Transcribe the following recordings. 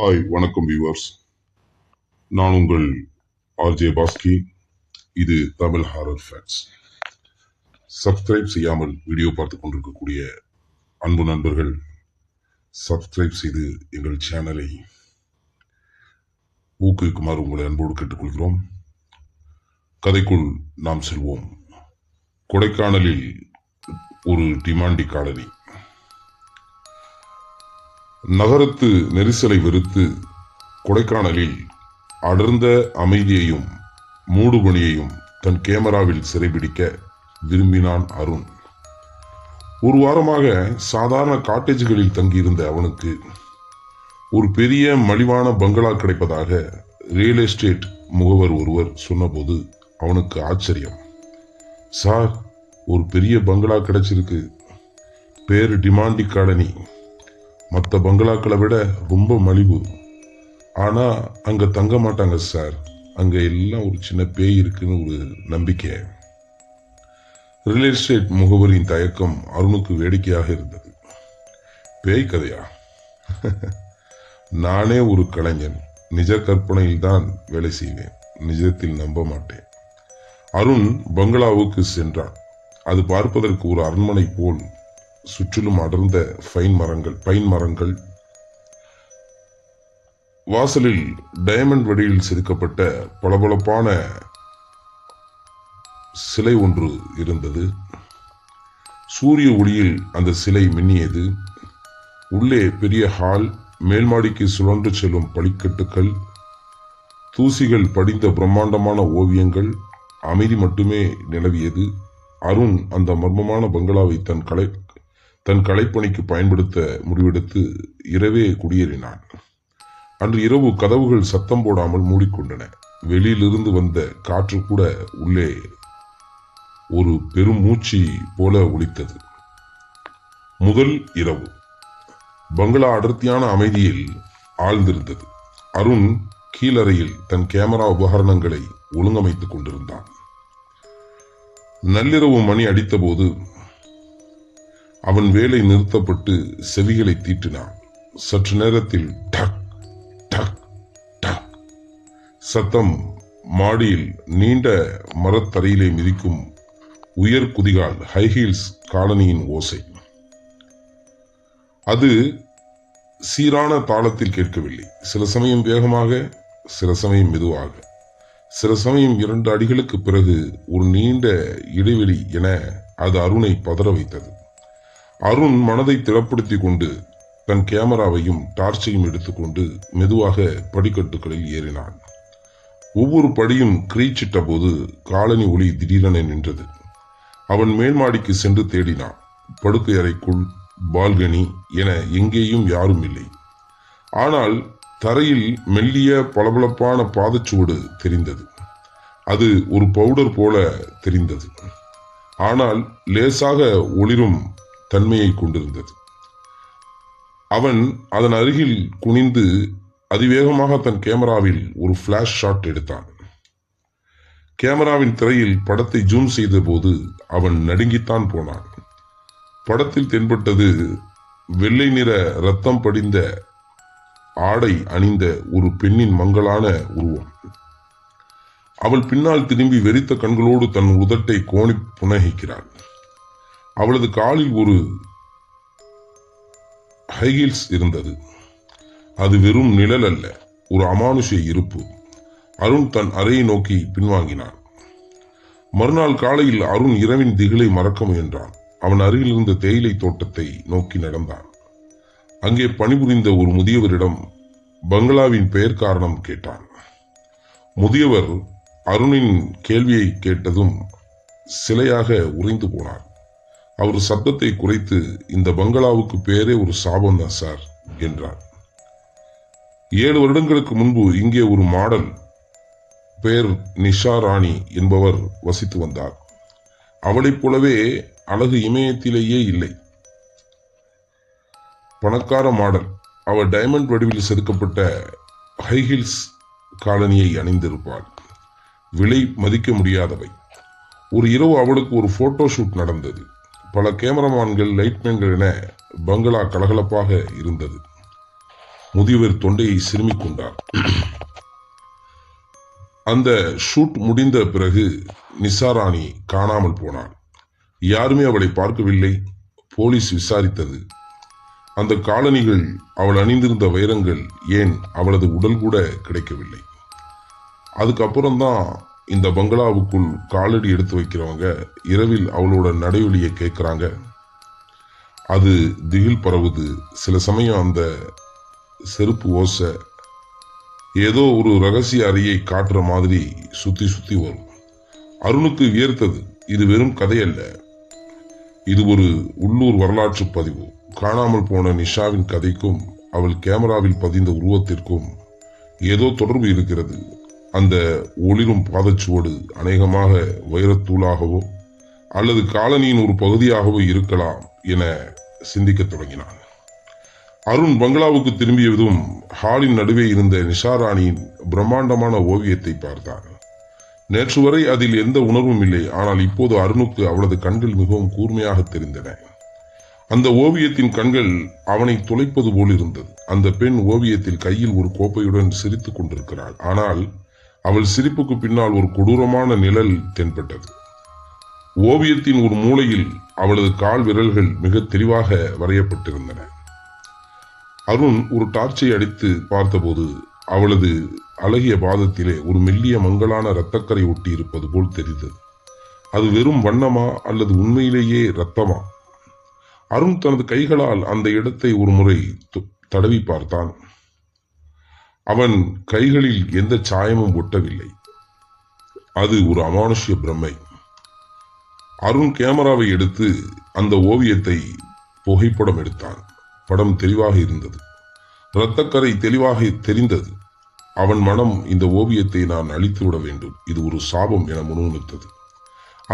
Hi வணக்கம் viewers நான் உங்கள் ஆர்ஜே பாஸ்கி இது தமிழ் ஹாரர் ஃபேக்ட்ஸ் சப்ஸ்கிரைப் செய்யாமல் வீடியோ பார்த்து கொண்டிருக்கக்கூடிய அன்பு நண்பர்கள் சப்ஸ்கிரைப் செய்து எங்கள் சேனலை ஊக்குவிக்குமாறு உங்களை அன்போடு கேட்டுக்கொள்கிறோம். கதைக்குள் நாம் செல்வோம். கொடைக்கானலில் ஒரு டிமாண்டி காலனி. நகரத்து நெரிசலை வெறுத்து கொடைக்கானலில் அடர்ந்த அமைதியையும் மூடுபணியையும் தன் கேமராவில் சிறைபிடிக்க விரும்பினான் அருண். ஒரு வாரமாக சாதாரண காட்டேஜ்களில் தங்கியிருந்த அவனுக்கு ஒரு பெரிய மலிவான பங்களா கிடைப்பதாக ரியல் எஸ்டேட் முகவர் ஒருவர் சொன்னபோது அவனுக்கு ஆச்சரியம். சார் ஒரு பெரிய பங்களா கிடைச்சிருக்கு. பேரு டிமாண்டி காலனி. மற்ற பங்களாக்களை விட ரொம்ப மலிவு. ஆனா அங்க தங்க மாட்டாங்க சார். அங்க எல்லாம் ஒரு சின்ன பேய் இருக்குன்னு ஒரு நம்பிக்கை. ரியல் எஸ்டேட் முகவரியின் தயக்கம் அருணுக்கு வேடிக்கையாக இருந்தது. பேய் கதையா? நானே ஒரு கலைஞன். நிஜ கற்பனையில் தான் வேலை செய்வேன். நிஜத்தில் நம்ப மாட்டேன். அருண் பங்களாவுக்கு சென்றான். அது பார்ப்பதற்கு ஒரு அரண்மனை போல் சுற்றிலும் அடர்ந்த ஃபைன் மரங்கள் பைன் மரங்கள். வாசலில் டயமண்ட் வடிவில் செதுக்கப்பட்ட பளபளப்பான சிலை ஒன்று இருந்தது. சூரிய ஒளியில் அந்த சிலை மின்னியது. உள்ளே பெரிய ஹால் மேல்மாடிக்கு சுழன்று செல்லும் படிக்கட்டுகள் தூசிகள் படிந்த பிரம்மாண்டமான ஓவியங்கள். அமைதி மட்டுமே நிலவியது. அருண் அந்த மர்மமான பங்களாவை தன் கலை தன் கலைப்பணிக்கு பயன்படுத்த முடிவெடுத்து இரவே குடியேறினான். அன்று இரவு கதவுகள் சத்தம் போடாமல் மூடிக்கொண்டன. வெளியிலிருந்து வந்த காற்று கூட உள்ளே ஒரு பெரும் மூச்சு போல ஒலித்தது. முதல் இரவு. பங்களா அடர்த்தியான அமைதியில் ஆழ்ந்திருந்தது. அருண் கீழறையில் தன் கேமரா உபகரணங்களை ஒழுங்கமைத்துக் கொண்டிருந்தான். நள்ளிரவு மணி அடித்தபோது அவன் வேலை நிறுத்தப்பட்டு செவிகளை தீட்டினான். சற்று நேரத்தில் டக் டக் டக். சத்தம் மாடியில் நீண்ட மரத்தரையிலே மிதிக்கும் உயர் குதிகால் ஹைஹீல்ஸ் காலனியின் ஓசை. அது சீரான தாளத்தில் கேட்கவில்லை. சில சமயம் வேகமாக சில சமயம் மெதுவாக. சில சமயம் இரண்டு அடிகளுக்கு பிறகு ஒரு நீண்ட இடைவெளி என அது அருணை பதற வைத்தது. அருண் மனதை திடப்படுத்தி கொண்டு தன் கேமராவையும் டார்ச்சையும் எடுத்துக்கொண்டு மெதுவாக படிக்கட்டுகளில் ஏறினான். ஒவ்வொரு படியும் கிரீச்சிட்ட போது காலனி ஒளி திடீரென நின்றது. அவன் மேல்மாடிக்கு சென்று தேடினான். படுக்கை அறைக்குள் பால்கனி என எங்கேயும் யாரும் இல்லை. ஆனால் தரையில் மெல்லிய பளபளப்பான பாதச்சுவடு தெரிந்தது. அது ஒரு பவுடர் போல தெரிந்தது. ஆனால் லேசாக ஒளிரும் தன்மையை கொண்டிருந்தது. அவன் அதன் அருகில் குனிந்து அதிவேகமாக தன் கேமராவில் ஒரு ஃப்ளாஷ் ஷாட் எடுத்தான். கேமராவின் திரையில் படத்தை ஜூம் செய்தபோது அவன் நடுங்கித்தான் போனான். படத்தில் தென்பட்டது வெள்ளை நிற ரத்தம் படிந்த ஆடை அணிந்த ஒரு பெண்ணின் மங்களான உருவம். அவள் பின்னால் திரும்பி வெறித்த கண்களோடு தன் உதட்டை கோணி புனகிக்கிறாள் அவளது காலில் ஒரு ஹைஹீல்ஸ் இருந்தது. அது வெறும் நிழல் அல்ல ஒரு அமானுஷ இருப்பு. அருண் தன் அறையை நோக்கி பின்வாங்கினான். மறுநாள் காலையில் அருண் இரவின் திகிலை மறக்க முயன்றான். அவன் அருகில் இருந்த தேயிலை தோட்டத்தை நோக்கி நடந்தான். அங்கே பணிபுரிந்த ஒரு முதியவரிடம் பங்களாவின் பெயர் காரணம் கேட்டான். முதியவர் அருணின் கேள்வியை கேட்டதும் சிலையாக உறைந்து போனார். அவர் சத்தத்தை குறைத்து இந்த பங்களாவுக்கு பேரே ஒரு சாபம் தான் சார் என்றார். ஏழு வருடங்களுக்கு முன்பு இங்கே ஒரு மாடல் பெயர் நிஷா ராணி என்பவர் வசித்து வந்தார். அவளைப் போலவே அழகு இமயத்திலேயே இல்லை. பணக்கார மாடல் அவர் டைமண்ட் வடிவில் செதுக்கப்பட்ட ஹைஹில்ஸ் காலனியை அணிந்திருப்பாள். விலை மதிக்க முடியாதவை. ஒரு இரவு அவளுக்கு ஒரு போட்டோ ஷூட் நடந்தது. பல கேமராமான்கள் லைட்மேன்கள் என பங்களா கலகலப்பாக இருந்தது. முதியவர் தொண்டையை சிறுமிக் கொண்டார். அந்த ஷூட் முடிந்த பிறகு நிசாராணி காணாமல் போனாள். யாருமே அவளை பார்க்கவில்லை. போலீஸ் விசாரித்தது. அந்த காலணிகள் அவள் அணிந்திருந்த வைரங்கள் ஏன் அவளது உடல் கூட கிடைக்கவில்லை. அதுக்கப்புறம்தான் இந்த பங்களாவுக்குள் காலடி எடுத்து வைக்கிறவங்க இரவில் அவளோட நடைவெளியை கேட்குறாங்க. அது திகில் பரவுது. சில சமயம் அந்த செருப்பு ஓசை ஏதோ ஒரு ரகசிய அறையை காட்டுற மாதிரி சுத்தி சுத்தி வரும். அருணுக்கு வியர்த்தது. இது வெறும் கதை அல்ல இது ஒரு உள்ளூர் வரலாற்று பதிவு. காணாமல் போன நிஷாவின் கதைக்கும் அவள் கேமராவில் பதிந்த உருவத்திற்கும் ஏதோ தொடர்பு இருக்கிறது. அந்த ஒளிரும் பாதச்சுவடு அநேகமாக வைரத்தூளாகவோ அல்லது காலனியின் ஒரு பகுதியாகவோ இருக்கலாம் என சிந்திக்கத் தொடங்கினான். அருண் பங்களாவுக்கு திரும்பியதும் ஹாலின் நடுவே இருந்த நிஷாராணியின் பிரம்மாண்டமான ஓவியத்தை பார்த்தான். நேற்று வரை அதில் எந்த உணர்வும் இல்லை ஆனால் இப்போது அருணுக்கு அவளது கண்கள் மிகவும் கூர்மையாக தெரிந்தன. அந்த ஓவியத்தின் கண்கள் அவனை துளைப்பது போல் இருந்தது. அந்த பெண் ஓவியத்தில் கையில் ஒரு கோப்பையுடன் சிரித்துக் கொண்டிருக்கிறாள். ஆனால் அவள் சிரிப்புக்கு பின்னால் ஒரு கொடூரமான நிழல் தென்பட்டது. ஓவியத்தின் ஒரு மூலையில் அவளது கால் விரல்கள் மிக தெளிவாக வரையப்பட்டிருந்தன. அருண் ஒரு டார்ச்சை அடித்து பார்த்தபோது அவளது அழகிய பாதத்திலே ஒரு மெல்லிய மங்கலான இரத்தக்கரை ஒட்டி இருப்பது போல் தெரிந்தது. அது வெறும் வண்ணமா அல்லது உண்மையிலேயே இரத்தமா? அருண் தனது கைகளால் அந்த இடத்தை ஒரு முறை தடவி பார்த்தான். அவன் கைகளில் எந்த சாயமும் ஒட்டவில்லை. அது ஒரு அமானுஷ்ய பிரமை அருண் கேமராவை எடுத்து அந்த ஓவியத்தை புகைப்படம் எடுத்தான். படம் தெளிவாக இருந்தது. இரத்தக்கரை தெளிவாக தெரிந்தது. அவன் மனம் இந்த ஓவியத்தை நான் அழித்து விட வேண்டும். இது ஒரு சாபம் என முணுமுணுத்தது.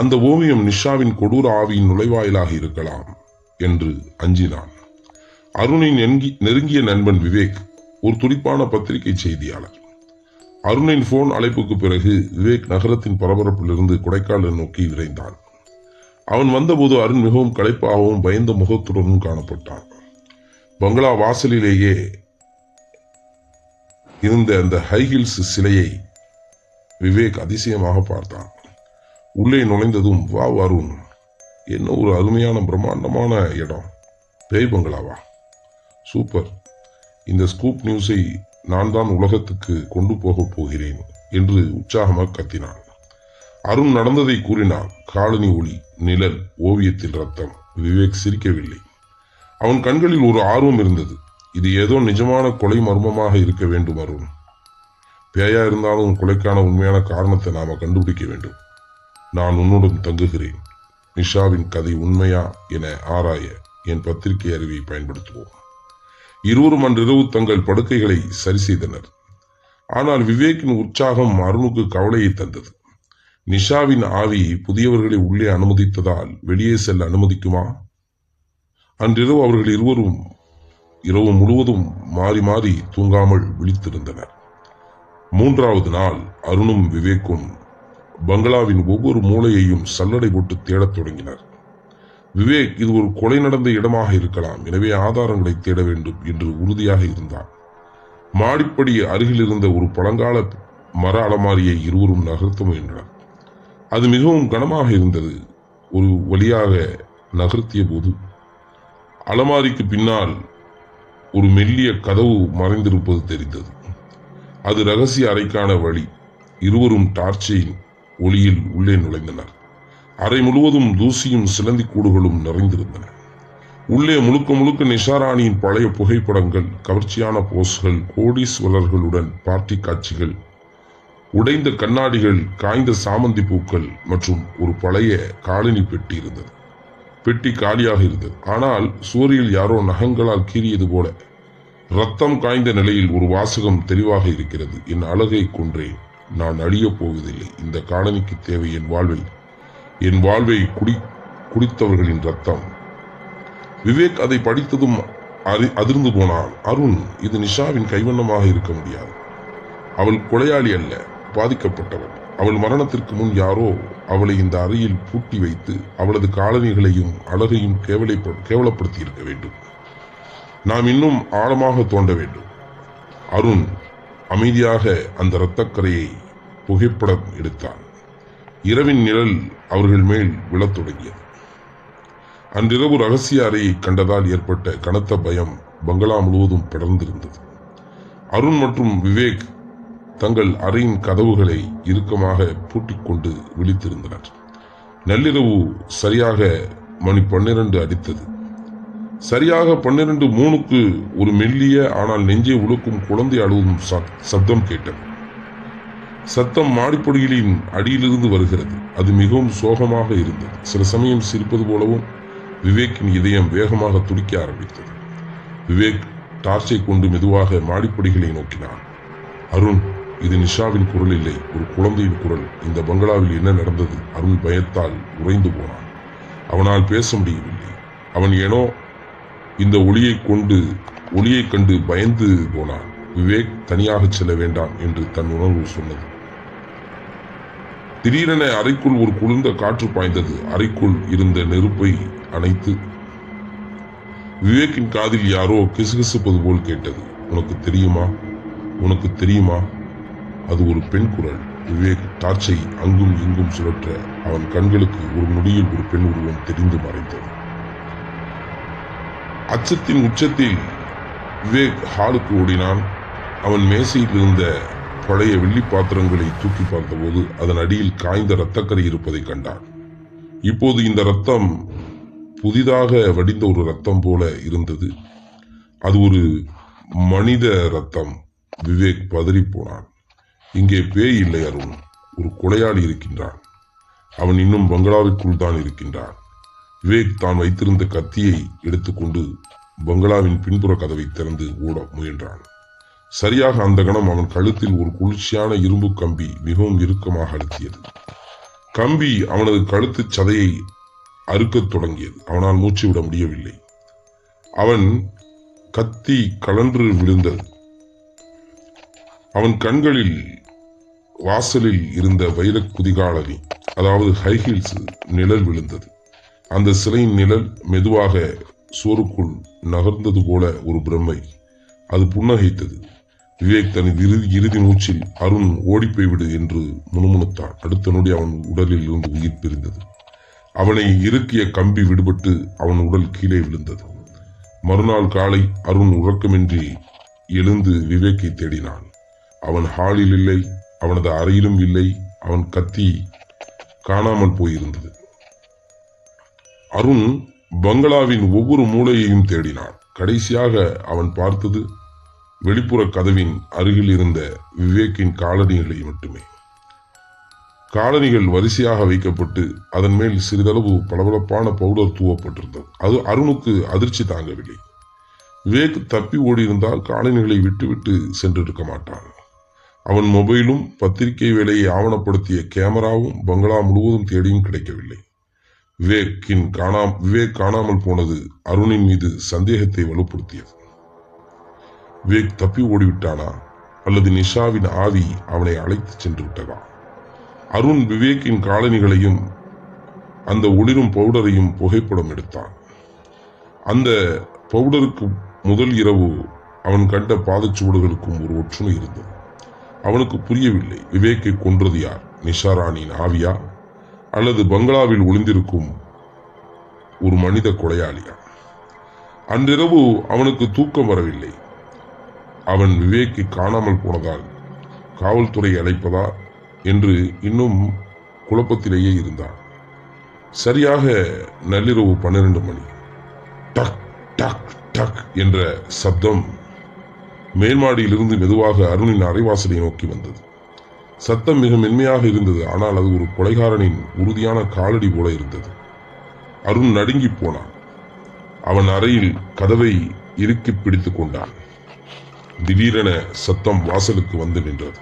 அந்த ஓவியம் நிஷாவின் கொடூர ஆவியின் நுழைவாயிலாக இருக்கலாம் என்று அஞ்சினான். அருணின் நெருங்கிய நண்பன் விவேக் ஒரு துடிப்பான பத்திரிகை செய்தியாளர். அருணின் போன் அழைப்புக்கு பிறகு விவேக் நகரத்தின் பரபரப்பிலிருந்து கொடைக்கானல் நோக்கி விரைந்தான். அவன் வந்தபோது அருண் மிகவும் களைப்பாகவும் பயந்த முகத்துடனும் காணப்பட்டான். பங்களா வாசலிலேயே இருந்த அந்த ஹைஹில்ஸ் சிலையை விவேக் அதிசயமாக பார்த்தான். உள்ளே நுழைந்ததும் வா அருண் என்ன ஒரு அருமையான பிரம்மாண்டமான இடம். பேய் பங்களாவா? சூப்பர். இந்த ஸ்கூப் நியூஸை நான் தான் உலகத்துக்கு கொண்டு போகப் போகிறேன் என்று உற்சாகமாக கத்தினான். அருண் நடந்ததை கூறினார் காலனி ஒளி நிழல் ஓவியத்தில் ரத்தம். விவேக் சிரிக்கவில்லை. அவன் கண்களில் ஒரு ஆர்வம் இருந்தது. இது ஏதோ நிஜமான கொலை மர்மமாக இருக்க வேண்டும் அருண். பேயா இருந்தாலும் கொலைக்கான உண்மையான காரணத்தை நாம கண்டுபிடிக்க வேண்டும். நான் உன்னுடன் தங்குகிறேன். நிஷாவின் கதை உண்மையா என ஆராய என் பத்திரிகை அறிவை பயன்படுத்துவோம். இருவரும் அன்றிரவு தங்கள் படுக்கைகளை சரி செய்தனர். ஆனால் விவேக்கின் உற்சாகம் அருணுக்கு கவலையை தந்தது. நிஷாவின் ஆவி புதியவர்களை உள்ளே அனுமதித்ததால் வெளியே செல்ல அனுமதிக்குமா? அன்றிரவு அவர்கள் இருவரும் இரவு முழுவதும் மாறி மாறி தூங்காமல் விழித்திருந்தனர். மூன்றாவது நாள் அருணும் விவேக்கும் பங்களாவின் ஒவ்வொரு மூலையையும் சல்லடை போட்டு தேடத் தொடங்கினர். விவேக் இது ஒரு கொலை நடந்த இடமாக இருக்கலாம். எனவே ஆதாரங்களை தேட வேண்டும் என்று உறுதியாக இருந்தான். மாடிப்படி அருகில் இருந்த ஒரு பழங்கால மர அலமாரியை இருவரும் நகர்த்த முயன்றனர். அது மிகவும் கனமாக இருந்தது. ஒரு வழியாக நகர்த்திய போது அலமாரிக்கு பின்னால் ஒரு மெல்லிய கதவு மறைந்திருப்பது தெரிந்தது. அது ரகசிய அறைக்கான வழி. இருவரும் டார்ச்சையின் ஒளியில் உள்ளே நுழைந்தனர். அறை முழுவதும் தூசியும் சிலந்தி கூடுகளும் நிறைந்திருந்தன. உள்ளே முழுக்க முழுக்க நிஷாராணியின் பழைய புகைப்படங்கள் கவர்ச்சியான போஸ்கள் கோடீஸ்வரர்களுடன் பார்ட்டி காட்சிகள் உடைந்த கண்ணாடிகள் காய்ந்த சாமந்தி பூக்கள் மற்றும் ஒரு பழைய காலனி பெட்டி இருந்தது. பெட்டி காலியாக இருந்தது. ஆனால் சுவரில் யாரோ நகங்களால் கீறியது போல ரத்தம் காய்ந்த நிலையில் ஒரு வாசகம் தெளிவாக இருக்கிறது. என் அழகை கொன்றேன் நான் அழியப் போவதில்லை. இந்த காலனிக்கு தேவை என் வாழ்வில். என் வாழ்வை குடி குடித்தவர்களின் ரத்தம். விவேக் அதை படித்ததும் அறி அதிர்ந்து போனான். அருண் இது நிஷாவின் கைவண்ணமாக இருக்க முடியாது. அவள் கொலையாளி அல்ல பாதிக்கப்பட்டவள். அவள் மரணத்திற்கு முன் யாரோ அவளை இந்த அறையில் பூட்டி வைத்து அவளது காலனிகளையும் அழகையும் கேவலைப்ப கேவலப்படுத்தி இருக்க வேண்டும். நாம் இன்னும் ஆழமாக தோண்ட வேண்டும். அருண் அமைதியாக அந்த இரத்தக்கரையை புகைப்படம் எடுத்தான். இரவின் நிழல் அவர்கள் மேல் விழத் தொடங்கியது. அன்றிரவு ரகசிய அறையை கண்டதால் ஏற்பட்ட கனத்த பயம் பங்களா முழுவதும் படர்ந்திருந்தது. அருண் மற்றும் விவேக் தங்கள் அறையின் கதவுகளை இறுக்கமாக பூட்டிக்கொண்டு விழித்திருந்தனர். நள்ளிரவு சரியாக மணி பன்னிரண்டு அடித்தது. சரியாக பன்னிரண்டு மூணுக்கு ஒரு மெல்லிய ஆனால் நெஞ்சை உழுக்கும் குழந்தை அழுவும் சப்தம் கேட்டது. சத்தம் மாடிப்பொடிகளின் அடியிலிருந்து வருகிறது. அது மிகவும் சோகமாக இருந்தது. சில சமயம் சிரிப்பது போலவும் விவேக்கின் இதயம் வேகமாக துடிக்க ஆரம்பித்தது. விவேக் டார்ச்சை கொண்டு மெதுவாக மாடிப்படிகளை நோக்கினான். அருண் இது நிஷாவின் குரல் இல்லை. ஒரு குழந்தையின் குரல். இந்த பங்களாவில் என்ன நடந்தது? அருண் பயத்தால் உறைந்து போனான். அவனால் பேச முடியவில்லை. அவன் ஏனோ இந்த ஒளியை கொண்டு ஒளியைக் கண்டு பயந்து போனான். விவேக் தனியாக செல்ல வேண்டாம் என்று தன் உணர்வு சொன்னது. திடீரென அறைக்குள் ஒரு குளிர்ந்த காற்று பாய்ந்தது. அறைக்குள் இருந்த நெருப்பை அணைத்து விவேக்கின் காதில் யாரோ கிசுகிசுப்பது போல் கேட்டது. உனக்கு தெரியுமா? உனக்கு தெரியுமா? அது ஒரு பெண் குரல். விவேக் டார்ச்சை அங்கும் இங்கும் சுழற்ற அவன் கண்களுக்கு ஒரு நொடியில் ஒரு பெண் உருவம் தெரிந்து மறைந்தது. அச்சத்தின் உச்சத்தில் விவேக் ஹாலுக்கு ஓடினான். அவன் மேசையில் இருந்த பழைய வெள்ளி பாத்திரங்களை தூக்கி பார்த்தபோது அதன் அடியில் காய்ந்த இரத்தக்கரை இருப்பதை கண்டான். இப்போது இந்த ரத்தம் புதிதாக வடிந்த ஒரு ரத்தம் போல இருந்தது. அது ஒரு மனித ரத்தம் விவேக் பதறி போனான் இங்கே பேய் இல்லை அருண். ஒரு கொலையாளி இருக்கின்றான். அவன் இன்னும் பங்களாவிற்குள் தான் இருக்கின்றான். விவேக் தான் வைத்திருந்த கத்தியை எடுத்துக்கொண்டு பங்களாவின் பின்புற கதவை திறந்து ஓட முயன்றான். சரியாக அந்த கணம் அவன் கழுத்தில் ஒரு குளிர்ச்சியான இரும்பு கம்பி மிகவும் இறுக்கமாக அழுத்தியது. கம்பி அவனது கழுத்து சதையை அறுக்கத் தொடங்கியது. அவனால் மூச்சு விட முடியவில்லை. அவன் கத்தி கலன்று விழுந்தது. அவன் கண்களில் வாசலில் இருந்த வைரக் குதிகாலனி அதாவது ஹைஹீல்ஸ் நிழல் விழுந்தது. அந்த சிலையின் நிழல் மெதுவாக சுவருக்குள் நகர்ந்தது போல ஒரு பிரம்மை. அது புன்னகைத்தது. விவேக் தனது இறுதி இறுதி மூச்சில் அருண் ஓடிப்போய் விடு என்று முணுமுணுத்தான். அடுத்த நொடி அவன் உடலில் இருந்து உயிர் பிரிந்தது. அவனை இறுக்கிய கம்பி விடுபட்டு அவன் உடல் கீழே விழுந்தது. மறுநாள் காலை அருண் உறக்கமின்றி எழுந்து விவேக்கை தேடினான். அவன் ஹாலில் இல்லை அவனது அறையிலும் இல்லை அவன் கத்தி காணாமல் போயிருந்தது. அருண் பங்களாவின் ஒவ்வொரு மூலையையும் தேடினான். கடைசியாக அவன் பார்த்தது வெளிப்புற கதவின் அருகில் இருந்த விவேக்கின் காலணிகளை மட்டுமே. காலணிகள் வரிசையாக வைக்கப்பட்டு அதன் மேல் சிறிதளவு பளபளப்பான பவுடர் தூவப்பட்டிருந்தது. அது அருணுக்கு அதிர்ச்சி தாங்கவில்லை. விவேக் தப்பி ஓடியிருந்தால் காலணிகளை விட்டுவிட்டு சென்றிருக்க மாட்டான். அவன் மொபைலும் பத்திரிகை வேலையை ஆவணப்படுத்திய கேமராவும் பங்களா முழுவதும் தேடியும் கிடைக்கவில்லை. விவேக்கின் காணாம் விவேக் காணாமல் போனது அருணின் மீது சந்தேகத்தை வலுப்படுத்தியது. விவேக் தப்பி ஓடிவிட்டானா? அல்லது நிஷாவின் ஆவி அவனை அழைத்துச் சென்று விட்டதா அருண் விவேக்கின் காலணிகளையும் அந்த ஒளிரும் பவுடரையும் புகைப்படம் எடுத்தான். அந்த பவுடருக்கு முதல் இரவு அவன் கண்ட பாதச்சுவடுகளுக்கும் ஒரு ஒற்றுமை இருந்தது. அவனுக்கு புரியவில்லை விவேக்கை கொன்றது யார்? நிஷாராணியின் ஆவியா? அல்லது பங்களாவில் ஒளிந்திருக்கும் ஒரு மனித கொலையாளியா? அன்றிரவு அவனுக்கு தூக்கம் வரவில்லை. அவன் விவேக்கை காணாமல் போனதால் காவல்துறை அழைப்பதா என்று இன்னும் குழப்பத்திலேயே இருந்தான். சரியாக நள்ளிரவு பன்னிரண்டு மணி. டக் டக் டக் என்ற சப்தம் மேல்மாடியிலிருந்து மெதுவாக அருணின் அரைவாசலை நோக்கி வந்தது. சத்தம் மிக மென்மையாக இருந்தது ஆனால் அது ஒரு கொலைகாரனின் உறுதியான காலடி போல இருந்தது. அருண் நடுங்கி போனான். அவன் அறையில் கதவை இறுக்கி பிடித்துக் கொண்டான். திடீரென சத்தம் வாசலுக்கு வந்து நின்றது.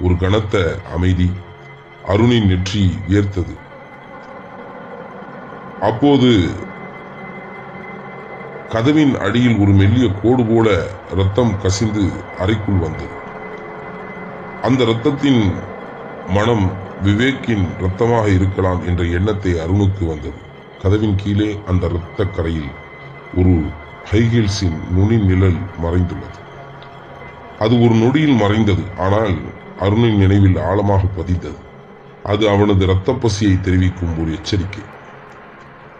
ஒரு கனத்த அமைதி அருணின் நெற்றி வியர்த்தது அப்போது கதவின் அடியில் ஒரு மெல்லிய கோடு போல ரத்தம் கசிந்து அறைக்குள் வந்தது. அந்த இரத்தத்தின் மனம் விவேக்கின் இரத்தமாக இருக்கலாம் என்ற எண்ணத்தை அருணுக்கு வந்தது. கதவின் கீழே அந்த இரத்த கரையில் ஒரு ஹைகில்ஸின் நுனி நிழல் மறைந்துள்ளது. அது ஒரு நொடியில் மறைந்தது ஆனால் அருணின் நினைவில் ஆழமாக பதிந்தது. அது அவனது இரத்த பசியை தெரிவிக்கும் ஒரு எச்சரிக்கை.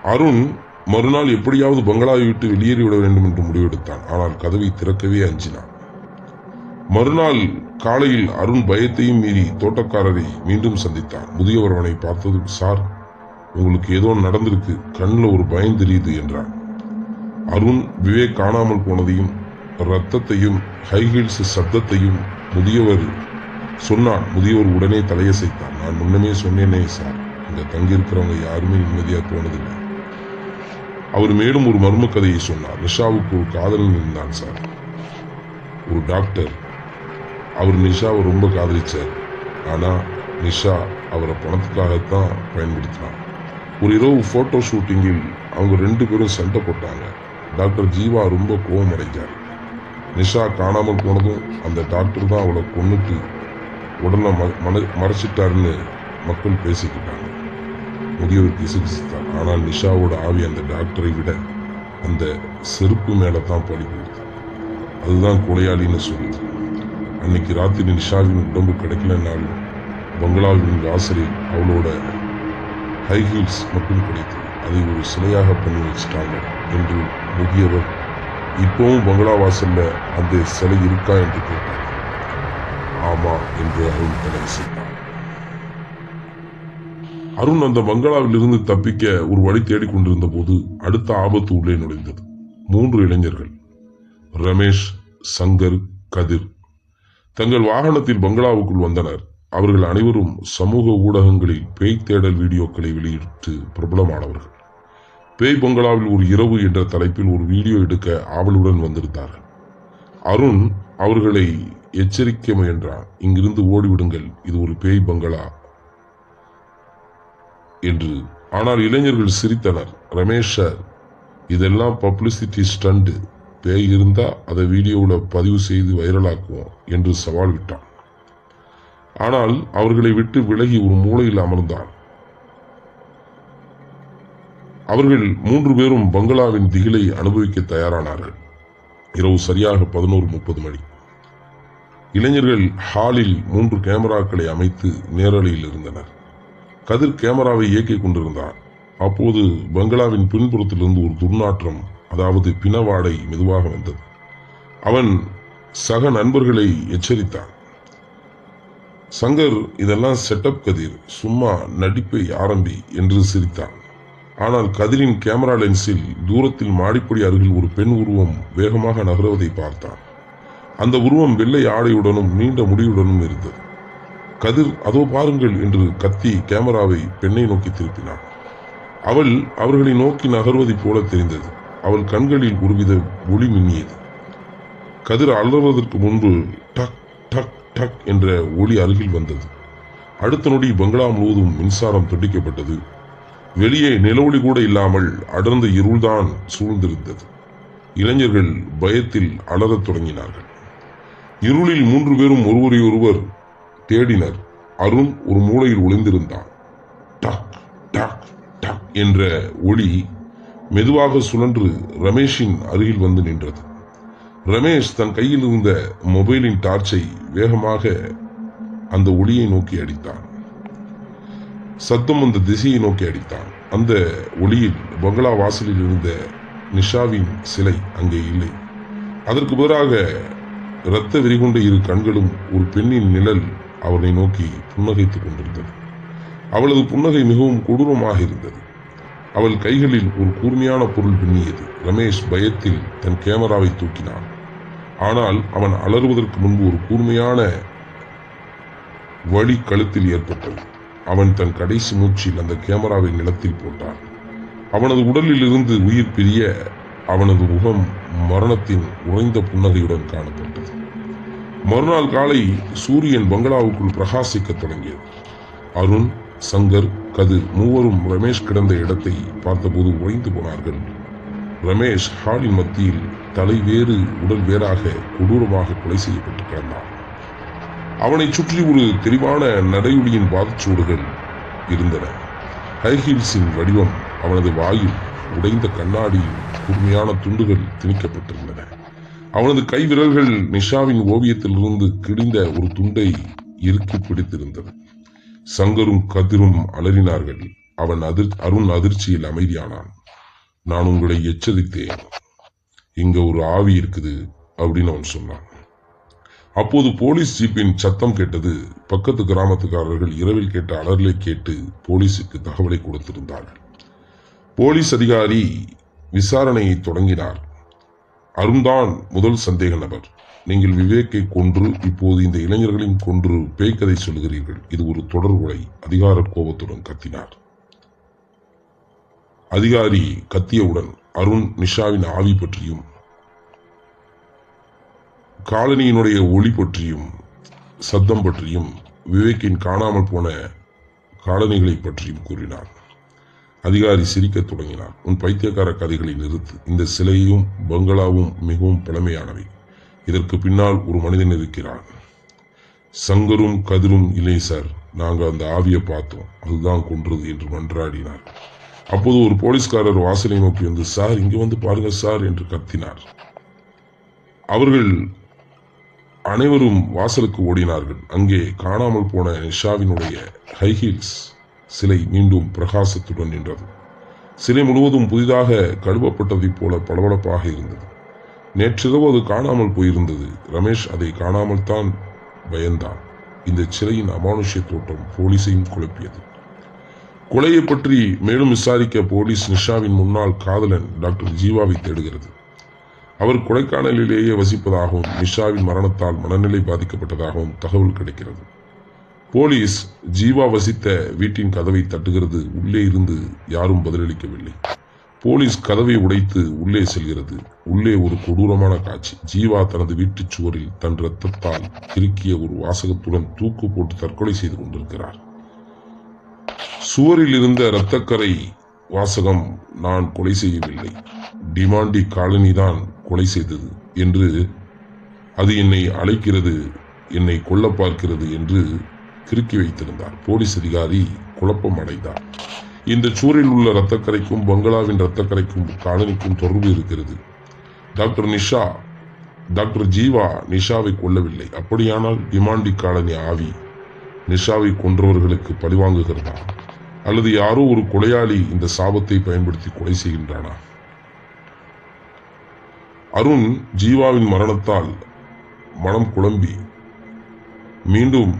அருண் மறுநாள் எப்படியாவது பங்களாவை விட்டு வெளியேறிவிட வேண்டும் என்று முடிவெடுத்தான். ஆனால் கதவை திறக்கவே அஞ்சினான். மறுநாள் காலையில் அருண் பயத்தையும் மீறி தோட்டக்காரரை மீண்டும் சந்தித்தான். முதியவர் அவனை பார்த்ததும் சார் உங்களுக்கு ஏதோ நடந்திருக்கு. கண்ணில் ஒரு பயம் தெரியுது என்றான். அருண் விவேக் காணாமல் போனதையும் ரத்தத்தையும் ஹைஹீல்ஸ் சப்தத்தையும் முதியவர் சொன்னான். முதியவர் உடனே தலையசைத்தார் நான் முன்னமே சொன்னேனே சார் இங்க தங்கியிருக்கிறவங்க யாருமே நிம்மதியா போனதில்லை. அவர் மேலும் ஒரு மர்ம கதையை சொன்னார். நிஷாவுக்கு ஒரு காதலன் இருந்தான் சார் ஒரு டாக்டர் அவர் நிஷாவை ரொம்ப காதலிச்சார். ஆனா நிஷா அவரை பணத்துக்காகத்தான் பயன்படுத்தினார் ஒரு இரவு போட்டோ ஷூட்டிங்கில் அவங்க ரெண்டு பேரும் சண்டை போட்டாங்க. டாக்டர் ஜீவா ரொம்ப கோபம் அடைஞ்சார் நிஷா காணாமல் போனதும் அந்த டாக்டர் தான் அவளை கொன்னுட்டு உடனே ம- மன- மறைச்சிட்டாருன்னு மக்கள் பேசிக்கிட்டாங்க. முதியவர் கிசுகிசுத்தார் ஆனால் நிஷாவோட ஆவி அந்த டாக்டரை விட அந்த செருப்பு மேலே தான் பழி கொடுத்து அதுதான் கொலையாளின்னு சொல்லுது. அன்னைக்கு ராத்திரி நிஷாவின் உடம்பு கிடைக்கலனாலும் பங்களாவின் வாசலில் அவளோட ஹை ஹீல்ஸ் மட்டும் கிடைத்தது. அதை ஒரு சிலையாக பண்ணி வச்சிட்டாங்க என்று முதியவர் இப்பவும் பங்களா வாசல்ல அந்த சிலை இருக்கா என்று கேட்டார். ஆமா என்று அருண் தலையசைத்தார் அருண் அந்த பங்களாவிலிருந்து தப்பிக்க ஒரு வழி தேடிக்கொண்டிருந்த போது அடுத்த ஆபத்து உள்ளே நுழைந்தது. மூன்று இளைஞர்கள் ரமேஷ் சங்கர் கதிர். தங்கள் வாகனத்தில் பங்களாவுக்குள் வந்தனர். அவர்கள் அனைவரும் சமூக ஊடகங்களில் பேய் தேடல் வீடியோக்களை வெளியிட்டு பிரபலமானவர்கள். பேய் பங்களாவில் ஒரு இரவு என்ற தலைப்பில் ஒரு வீடியோ எடுக்க ஆவலுடன் வந்திருந்தார்கள். அருண் அவர்களை எச்சரிக்க முயன்றார் இங்கிருந்து ஓடிவிடுங்கள். இது ஒரு பேய் பங்களா என்று. ஆனால் இளைஞர்கள் சிரித்தனர். ரமேஷ் சார் இதெல்லாம் பப்ளிசிட்டி ஸ்டண்டு. பேய் இருந்தா அதை வீடியோவில் பதிவு செய்து வைரலாக்குவோம் என்று சவால் விட்டான். ஆனால் அவர்களை விட்டு விலகி ஒரு மூலையில் அமர்ந்தான். அவர்கள் மூன்று பேரும் பங்களாவின் திகிலை அனுபவிக்க தயாரானார்கள். இரவு சரியாக பதினோரு முப்பது மணி. இளைஞர்கள் ஹாலில் மூன்று கேமராக்களை அமைத்து நேரலையில் இருந்தனர். கதிர் கேமராவை இயக்கிக் கொண்டிருந்தார் அப்போது பங்களாவின் பின்புறத்திலிருந்து ஒரு துர்நாற்றம் அதாவது பிணவாடை மெதுவாக வந்தது. அவன் சக நண்பர்களை எச்சரித்தான். சங்கர் இதெல்லாம் செட்டப் கதிர். சும்மா நடிப்பை ஆரம்பி என்று சிரித்தான். ஆனால் கதிரின் கேமரா லென்ஸில் தூரத்தில் மாடிப்படி அருகில் ஒரு பெண் உருவம் வேகமாக நகருவதை பார்த்தான். அந்த உருவம் வெள்ளை ஆடையுடனும் நீண்ட முடியுடனும் இருந்தது. கதிர் அதோ பாருங்கள் என்று கத்தி கேமராவை பெண்ணை நோக்கி திருப்பினான். அவள் அவர்களை நோக்கி நகர்வதைப் போல தெரிந்தது. அவள் கண்களில் ஒருவித ஒளி மின்னியது. கதிர் அலறுவதற்கு முன்பு டக் டக் டக் என்ற ஒளி அருகில் வந்தது. அடுத்த நொடி பங்களா முழுவதும் மின்சாரம் துண்டிக்கப்பட்டது. வெளியே நிலவொளி கூட இல்லாமல் அடர்ந்த இருள்தான் சூழ்ந்திருந்தது. இளைஞர்கள் பயத்தில் அலறத் தொடங்கினார்கள். இருளில் மூன்று பேரும் ஒருவரை ஒருவர் தேடினர். அருண் ஒரு மூலையில் ஒளிந்திருந்தான். டக் டக் டக் என்ற ஒளி மெதுவாக சுழன்று ரமேஷின் அருகில் வந்து நின்றது. ரமேஷ் தன் கையில் இருந்த மொபைலின் டார்ச்சை வேகமாக அந்த ஒளியை நோக்கி அடித்தான். சத்தம் அந்த திசையை நோக்கி அடித்தான். அந்த ஒளியில் பங்களா வாசலில் இருந்த நிஷாவின் சிலை அங்கே இல்லை. அதற்கு பதிலாக இரத்த வெறிகொண்ட இரு கண்களும் ஒரு பெண்ணின் நிழல் அவனை நோக்கி புன்னகைத்துக் கொண்டிருந்தது. அவளது புன்னகை மிகவும் கொடூரமாக இருந்தது. அவள் கைகளில் ஒரு கூர்மையான பொருள் பின்னியது. ரமேஷ் பயத்தில் தன் கேமராவை தூக்கினான். ஆனால் அவன் அலறுவதற்கு முன்பு ஒரு கூர்மையான வலி கழுத்தில் ஏற்பட்டது. அவன் தன் கடைசி மூச்சில் அந்த கேமராவை நிலத்தில் போட்டான். அவனது உடலில் இருந்து உயிர் பிரிய அவனது முகம் மரணத்தின் உறைந்த புன்னகையுடன் காணப்பட்டது. மறுநாள் காலை சூரியன் பங்களாவுக்குள் பிரகாசிக்கத் தொடங்கியது. அருண் சங்கர் கதிர் மூவரும் ரமேஷ் கிடந்த இடத்தை பார்த்தபோது உறைந்து போனார்கள். ரமேஷ் ஹாலின் மத்தியில் தலை வேறு உடல் வேறாக கொடூரமாக கொலை செய்யப்பட்டு கிடந்தான். அவனை சுற்றி ஒரு தெளிவான நடையுடியின் பாதச்சுவடுகள் இருந்தன. ஹைஹீல்ஸின் வடிவம் அவனது வாயில் உடைந்த கண்ணாடியில் கூர்மையான துண்டுகள் திணிக்கப்பட்டிருந்தன. அவனது கை விரல்கள் நிஷாவின் ஓவியத்திலிருந்து கிழிந்த ஒரு துண்டை இறுக்கி பிடித்திருந்தது. சங்கரும் கதிரும் அலறினார்கள். அவன் அதிர் அருண் அதிர்ச்சியில் அமைதியானான். நான் உங்களை எச்சரித்தேன். இங்க ஒரு ஆவி இருக்குது அப்படின்னு அவன் சொன்னான். அப்போது போலீஸ் ஜீப்பின் சத்தம் கேட்டது பக்கத்து கிராமத்துக்காரர்கள் இரவில் கேட்ட அலறலை கேட்டு போலீசுக்கு தகவலை கொடுத்திருந்தார்கள். போலீஸ் அதிகாரி விசாரணையை தொடங்கினார். அருண்தான் முதல் சந்தேக நபர். நீங்கள் விவேக்கை கொன்று இப்போது இந்த இளைஞர்களையும் கொன்று பேய்க்கதை சொல்லுகிறீர்கள். இது ஒரு தொடர்புலை அதிகார கோபத்துடன் கத்தினார். அதிகாரி கத்தியவுடன் அருண் நிஷாவின் ஆவி பற்றியும் காலனியினுடைய ஒளி பற்றியும் சத்தம் பற்றியும் விவேக்கின் காணாமல் போன காலனிகளை பற்றியும் கூறினார் அதிகாரி சிரிக்கத் தொடங்கினார் உன் பைத்தியக்கார கதைகளை நிறுத்து. இந்த சிலையும் பங்களாவும் மிகவும் பழமையானவை. இதற்கு பின்னால் ஒரு மனிதன் இருக்கிறான். சங்கரும் கதிரும் இல்லை சார். நாங்கள் அந்த ஆவியை பார்த்தோம். அதுதான் கொன்றது என்று மன்றாடினார். அப்போது ஒரு போலீஸ்காரர் வாசலை நோக்கி வந்து சார் இங்கே வந்து பாருங்க சார் என்று கத்தினார். அவர்கள் அனைவரும் வாசலுக்கு ஓடினார்கள். அங்கே காணாமல் போன நிஷாவினுடைய ஹைஹீல்ஸ் சிலை மீண்டும் பிரகாசத்துடன் நின்றது. சிலை முழுவதும் புதிதாக கழுவப்பட்டதைப் போல பளபளப்பாக இருந்தது. நேற்றிரவு அது காணாமல் போயிருந்தது. ரமேஷ் அதை காணாமல் தான் பயந்தான். இந்த சிலையின் அமானுஷ்ய தோற்றம் போலீஸையும் குழப்பியது. கொலையை பற்றி மேலும் விசாரிக்க போலீஸ் நிஷாவின் முன்னாள் காதலன் டாக்டர் ஜீவாவை தேடுகிறது. அவர் கொடைக்கானலிலேயே வசிப்பதாகவும் நிஷாவின் மரணத்தால் மனநிலை பாதிக்கப்பட்டதாகவும் தகவல் கிடைக்கிறது. போலீஸ் ஜீவா வசித்த வீட்டின் கதவை தட்டுகிறது. உள்ளே இருந்து யாரும் பதிலளிக்கவில்லை. போலீஸ் கதவை உடைத்து உள்ளே செல்கிறது. உள்ளே ஒரு கொடூரமான காட்சி. ஜீவா தனது வீட்டுச் சுவரில் தன் இரத்தத்தால் கிறுக்கிய ஒரு வாசகத்துடன் தூக்கு போட்டு தற்கொலை செய்து கொண்டிருக்கிறார். சுவரில் இருந்த இரத்தக்கரை வாசகம் நான் கொலை செய்யவில்லை. டிமாண்டி காலனி தான் கொலை செய்தது என்று அது என்னை அழைக்கிறது என்னை கொல்ல பார்க்கிறது என்று கிறுக்கி வைத்திருந்தார். போலீஸ் அதிகாரி குழப்பம் அடைந்தார். இந்த சூரில் உள்ள இரத்தக்கரைக்கும் பங்களாவின் இரத்தக்கரைக்கும் காலனிக்கும் தொடர்பு இருக்கிறது. டாக்டர் நிஷா டாக்டர் ஜீவா நிஷாவை கொல்லவில்லை. அப்படியானால் டிமாண்டி காலனி ஆவி நிஷாவை கொன்றவர்களுக்கு பழிவாங்குகிறதா? அல்லது யாரோ ஒரு கொலையாளி இந்த சாபத்தை பயன்படுத்தி கொலை செய்கின்றானா? அருண் ஜீவாவின் மரணத்தால் மனம் குழம்பி மீண்டும்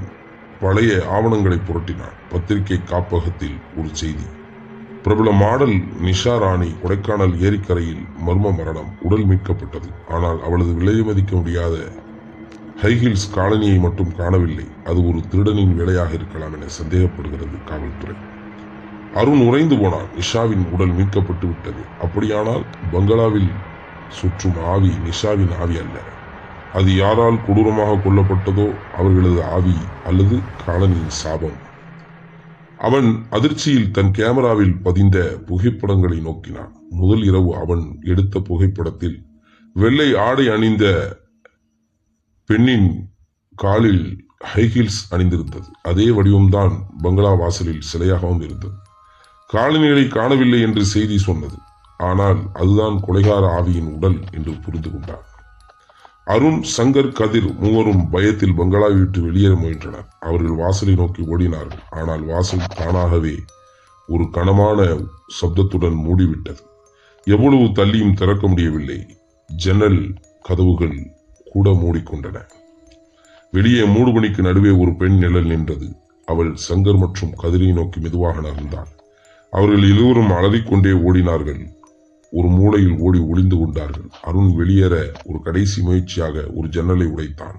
பழைய ஆவணங்களை புரட்டினான் பத்திரிகை காப்பகத்தில் ஒரு செய்தி. பிரபல மாடல் நிஷா ராணி கொடைக்கானல் ஏரிக்கரையில் மர்ம மரணம் உடல் மீட்கப்பட்டது. ஆனால் அவளது விலை மதிக்க முடியாத ஹைஹில்ஸ் காலனியை மட்டும் காணவில்லை. அது ஒரு திருடனின் வேலையாக இருக்கலாம் என சந்தேகப்படுகிறது காவல்துறை. அருண் உறைந்து போனான். நிஷாவின் உடல் மீட்கப்பட்டு விட்டது. அப்படியானால் பங்களாவில் சுற்றும் ஆவி நிஷாவின் ஆவி அல்ல. அது யாரால் கொடூரமாக கொல்லப்பட்டதோ அவர்களது ஆவி அல்லது காலனின் சாபம். அவன் அதிர்ச்சியில் தன் கேமராவில் பதிந்த புகைப்படங்களை நோக்கினான். முதல் இரவு அவன் எடுத்த புகைப்படத்தில் வெள்ளை ஆடை அணிந்த பெண்ணின் காலில் ஹைஹீல்ஸ் அணிந்திருந்தது. அதே வடிவம்தான் பங்களா வாசலில் சிலையாகவும் இருந்தது. காலனிகளை காணவில்லை என்று செய்தி சொன்னது. ஆனால் அதுதான் கொலைகார ஆவியின் உடல் என்று புரிந்து கொண்டான் அருண் சங்கர் கதிர் மூவரும் பயத்தில் பங்களா விட்டு வெளியேற முயன்றனர். அவர்கள் வாசலை நோக்கி ஓடினார்கள். ஆனால் வாசல் தானாகவே ஒரு கனமான சப்தத்துடன் மூடிவிட்டது. எவ்வளவு தள்ளியும் திறக்க முடியவில்லை. ஜன்னல் கதவுகள் கூட மூடிக்கொண்டன. வெளியே மூடு மணிக்கு நடுவே ஒரு பெண் நிழல் நின்றது. அவள் சங்கர் மற்றும் கதிரை நோக்கி மெதுவாக நகர்ந்தாள். அவர்கள் இருவரும் அலறிக்கொண்டே ஓடினார்கள். ஒரு மூலையில் ஓடி ஒளிந்து கொண்டார்கள். அருண் வெளியேற ஒரு கடைசி முயற்சியாக ஒரு ஜன்னலை உடைத்தான்.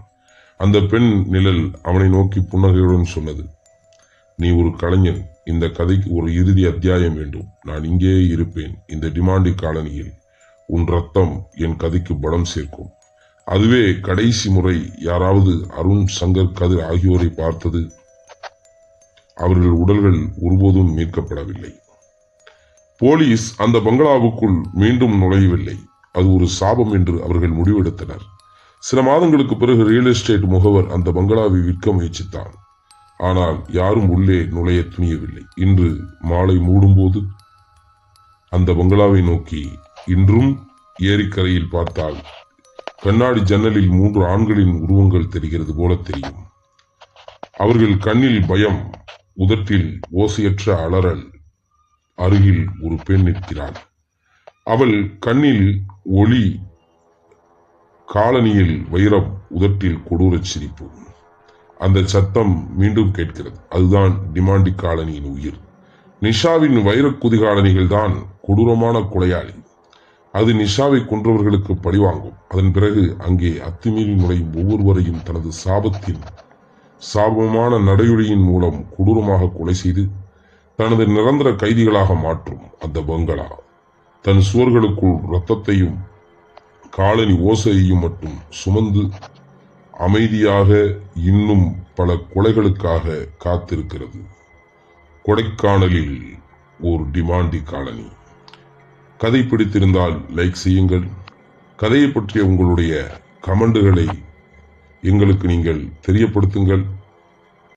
அந்த பெண் நிழல் அவனை நோக்கி புன்னகையுடன் சொன்னது நீ ஒரு கலைஞன். இந்த கதைக்கு ஒரு இறுதி அத்தியாயம் வேண்டும். நான் இங்கேயே இருப்பேன். இந்த டிமாண்டி காலனியில் உன் ரத்தம் என் கதைக்கு பலம் சேர்க்கும். அதுவே கடைசி முறை யாராவது அருண் சங்கர் கதிர் ஆகியோரை பார்த்தது. அவர்கள் உடல்கள் ஒருபோதும் மீட்கப்படவில்லை. போலீஸ் அந்த பங்களாவுக்குள் மீண்டும் நுழையவில்லை. அது ஒரு சாபம் என்று அவர்கள் முடிவெடுத்தனர். சில மாதங்களுக்கு பிறகு ரியல் எஸ்டேட் முகவர் அந்த பங்களாவை விற்க முயற்சித்தான். ஆனால் யாரும் உள்ளே நுழைய துணியவில்லை. இன்று மாலை மூடும்போது அந்த பங்களாவை நோக்கி இன்றும் ஏரிக்கரையில் பார்த்தால் கண்ணாடி ஜன்னலில் மூன்று ஆண்களின் உருவங்கள் தெரிகிறது போல தெரியும். அவர்கள் கண்ணில் பயம் உதட்டில் ஓசையற்ற அலறல் அருகில் ஒரு பெண் நிற்கிறாள். அவள் கண்ணில் ஒளி காலனியில் வைரம் உதட்டில் கொடூரச் சிரிப்பு. அந்த சத்தம் மீண்டும் கேட்கிறது. அதுதான் டிமாண்டி காலனியின் உயிர். நிஷாவின் வைரக் குதிகாலனிகள் தான் கொடூரமான கொலையாளி. அது நிஷாவை கொன்றவர்களுக்கு பழிவாங்கும். அதன் பிறகு அங்கே அத்துமீறி நுழையும் ஒவ்வொருவரையும் தனது சாபத்தின் சாபமான நடையொழியின் மூலம் கொடூரமாக கொலை செய்து தனது நிரந்தர கைதிகளாக மாற்றும் அந்த பங்களா. தன் சுவர்களுக்குள் இரத்தத்தையும் காலனி ஓசையையும் மட்டும் சுமந்து அமைதியாக இன்னும் பல கொலைகளுக்காக காத்திருக்கிறது. கொடைக்கானலில் ஒரு டிமாண்டி காலனி. கதை பிடித்திருந்தால் லைக் செய்யுங்கள். கதையை பற்றிய உங்களுடைய கமெண்டுகளை எங்களுக்கு நீங்கள் தெரியப்படுத்துங்கள்.